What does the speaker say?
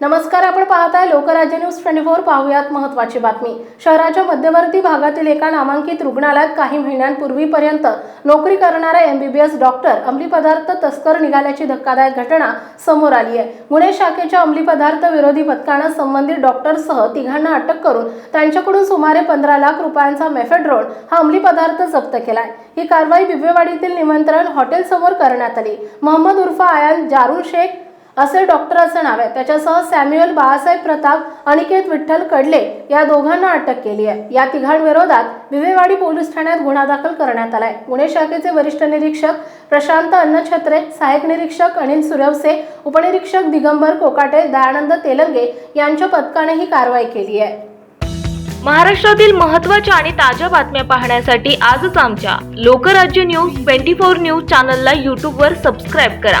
नमस्कार आपण पाहताय लोकराज्य न्यूज ट्वेंटी फोर पाहूयात महत्वाची बातमी. शहराच्या मध्यवर्ती भागातील एका नामांकित रुग्णालयात काही महिन्यांपूर्वीपर्यंत नोकरी करणारा एमबीबीएस डॉक्टर अंमली पदार्थ तस्कर निघाल्याची धक्कादायक घटना समोर आली आहे गुन्हे शाखेच्या अंमली पदार्थ विरोधी पथकानं संबंधित डॉक्टरसह तिघांना अटक करून त्यांच्याकडून सुमारे पंधरा लाख रुपयांचा मेफेड्रोन हा अंमली पदार्थ जप्त केलाय. ही कारवाई बिबवेवाडीतील निमंत्रण हॉटेल समोर करण्यात आली. मोहम्मद उर्फ आयान जारून शेख असे डॉक्टराचं नाव आहे. त्याच्यासह सॅम्युअल बाळासाहेब प्रताप अनिकेत विठ्ठल कडले या दोघांना अटक केली आहे. या तिघांविरोधात विवेवाडी पोलीस ठाण्यात गुन्हा दाखल करण्यात आलाय. गुन्हे शाखेचे वरिष्ठ निरीक्षक प्रशांत अन्नछत्रे सहाय्यक निरीक्षक अनिल सुरवसे उपनिरीक्षक दिगंबर कोकाटे दयानंद तेलंगे यांच्या पथकाने ही कारवाई केली आहे. महाराष्ट्रातील महत्त्वाच्या आणि ताज्या बातम्या पाहण्यासाठी आजच आमच्या Lokrajya news twenty four news चॅनलला यूट्यूबवर सबस्क्राईब करा.